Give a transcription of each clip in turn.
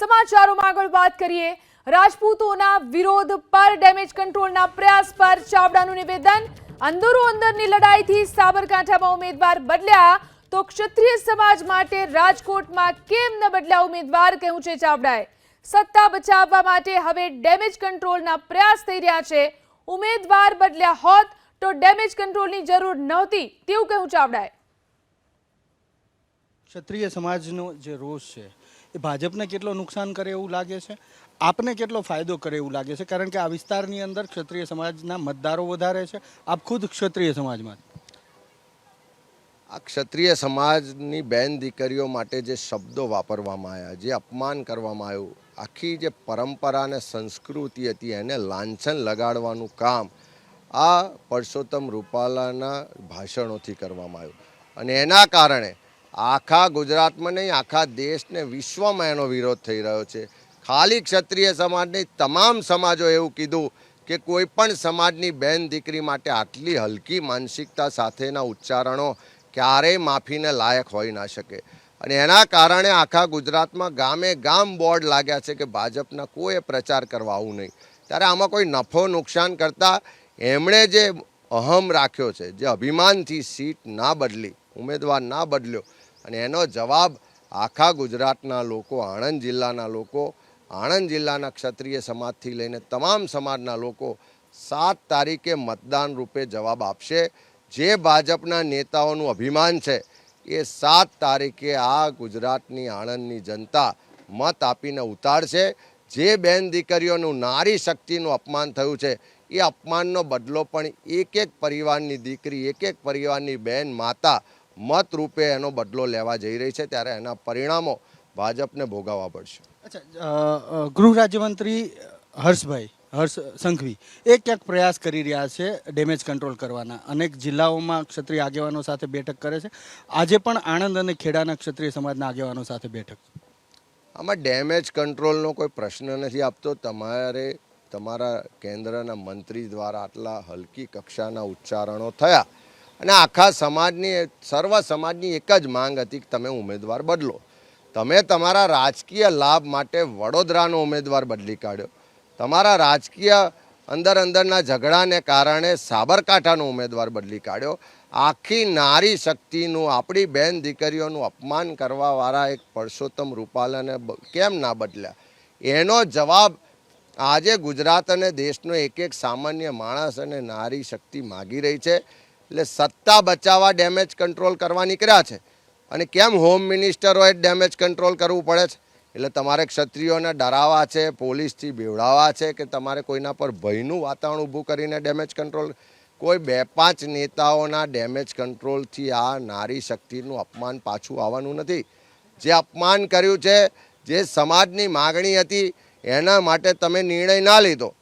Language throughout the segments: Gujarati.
સમાચારોમાં આગળ વાત કરીએ. રાજપૂતોના વિરોધ પર ડેમેજ કંટ્રોલના પ્રયાસ પર ચાવડાનું નિવેદન. અંદરો અંદરની લડાઈથી સાબરકાંઠામાં ઉમેદવાર બદલ્યા. તો ક્ષત્રિય સમાજ માટે રાજકોટમાં કેમ ન બદલ્યા ઉમેદવાર કહ્યું છે ચાવડાએ. સત્તા બચાવવા માટે હવે ડેમેજ કંટ્રોલના પ્રયાસ થઈ રહ્યા છે. ઉમેદવાર બદલ્યા હોત તો ડેમેજ કંટ્રોલની જરૂર નહોતી, તેવું કહ્યું ચાવડાએ. ક્ષત્રિય સમાજનો જે રોષ છે, એ ભાજપને કેટલો નુકસાન કરે એવું લાગે છે? આપને કેટલો ફાયદો કરે એવું લાગે છે? કારણ કે આ વિસ્તારની અંદર ક્ષત્રિય સમાજના મતદારો વધારે છે. આપ ખુદ ક્ષત્રિય સમાજમાં? આ ક્ષત્રિય સમાજની બેન દીકરીઓ માટે જે શબ્દો વાપરવામાં આવ્યા, જે અપમાન કરવામાં આવ્યું, આખી જે પરંપરા અને સંસ્કૃતિ હતી એને લાંછન લગાડવાનું કામ આ પરસોત્તમ રૂપાલાના ભાષણોથી કરવામાં આવ્યું. અને એના કારણે આખા ગુજરાતમાં નહીં, આખા દેશને વિશ્વમાં એનો વિરોધ થઈ રહ્યો છે. ખાલી ક્ષત્રિય સમાજની તમામ સમાજો એવું કીધું કે કોઈ પણ સમાજની બેન દીકરી માટે આટલી હલકી માનસિકતા સાથેના ઉચ્ચારણો ક્યારેય માફીને લાયક હોઈ ના શકે. અને એના કારણે આખા ગુજરાતમાં ગામે ગામ બોર્ડ લાગ્યા છે કે ભાજપના કોઈ પ્રચાર કરવા આવું નહીં. ત્યારે આમાં કોઈ નફો નુકસાન કરતાં એમણે જે અહમ રાખ્યો છે, જે અભિમાનથી સીટ ના બદલી, ઉમેદવાર ના બદલ્યો અને એનો જવાબ આખા ગુજરાતના લોકો, આણંદ જિલ્લાના લોકો, આણંદ જિલ્લાના ક્ષત્રિય સમાજથી લઈને તમામ સમાજના લોકો સાત તારીખે મતદાન રૂપે જવાબ આપશે. જે ભાજપના નેતાઓનું અભિમાન છે, એ સાત તારીખે આ ગુજરાતની આણંદની જનતા મત આપીને ઉતારશે. જે બેન દીકરીઓનું નારી શક્તિનું અપમાન થયું છે, એ અપમાનનો બદલો પણ એક એક પરિવારની દીકરી, એક એક પરિવારની બેન, માતા મત રૂપે એનો બદલો લેવા જઈ રહી છે ત્યારે એના પરિણામો ભાજપને ભોગાવવા પડશે. અચ્છા ગૃહ રાજ્યમંત્રી હર્ષભાઈ હર્ષ સંઘવી એ ક્યાંક પ્રયાસ કરી રહ્યા છે ડેમેજ કંટ્રોલ કરવાના? અનેક જિલ્લાઓમાં ક્ષત્રિય આગેવાનો સાથે બેઠક કરે છે. આજે પણ આણંદ અને ખેડાના ક્ષત્રિય સમાજના આગેવાનો સાથે બેઠક. આમાં ડેમેજ કંટ્રોલનો કોઈ પ્રશ્ન નથી આપતો. તમારે તમારા કેન્દ્રના મંત્રી દ્વારા આટલા હલકી કક્ષાના ઉચ્ચારણો થયા. અને આખા સમાજની, સર્વ સમાજની એક જ માંગ હતી કે તમે ઉમેદવાર બદલો. તમે તમારા રાજકીય લાભ માટે વડોદરાનો ઉમેદવાર બદલી કાઢ્યો. તમારા રાજકીય અંદર અંદરના ઝઘડાને કારણે સાબરકાંઠાનો ઉમેદવાર બદલી કાઢ્યો. આખી નારી શક્તિનું, આપણી બેન દીકરીઓનું અપમાન કરવાવાળા એક પરસોત્તમ રૂપાલાને કેમ ના બદલ્યા? એનો જવાબ આજે ગુજરાત અને દેશનો એક એક સામાન્ય માણસ અને નારી શક્તિ માગી રહી છે. એટલે સત્તા બચાવવા ડેમેજ કંટ્રોલ કરવા નીકળ્યા છે. અને કેમ હોમ મિનિસ્ટરોએ ડેમેજ કંટ્રોલ કરવું પડે છે? એટલે તમારે ક્ષત્રિયોને ડરાવવા છે, પોલીસથી બેવડાવવા છે કે તમારે કોઈના પર ભયનું વાતાવરણ ઊભું કરીને ડેમેજ કંટ્રોલ કોઈ બે પાંચ નેતાઓના ડેમેજ કંટ્રોલથી આ નારી શક્તિનું અપમાન પાછું આવવાનું નથી. જે અપમાન કર્યું છે, જે સમાજની માગણી હતી, એના માટે તમે નિર્ણય ના લીધો.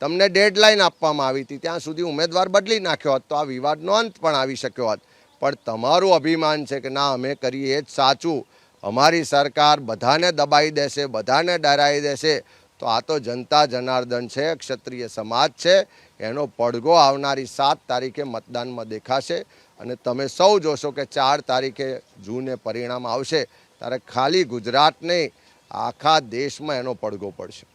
તમને ડેડલાઇન આપવામાં આવી હતી. ત્યાં સુધી ઉમેદવાર બદલી નાખ્યો હોત તો આ વિવાદનો અંત પણ આવી શક્યો હોત. પણ તમારું અભિમાન છે કે ના, અમે કરીએ એ જ સાચું. અમારી સરકાર બધાને દબાઈ દેશે, બધાને ડરાવી દેશે. તો આ તો જનતા જનાર્દન છે, ક્ષત્રિય સમાજ છે. એનો પડઘો આવનારી સાત તારીખે મતદાનમાં દેખાશે. અને તમે સૌ જોશો કે ચાર તારીખે જૂને પરિણામ આવશે. ત્યારે ખાલી ગુજરાત નહીં, આખા દેશમાં એનો પડઘો પડશે.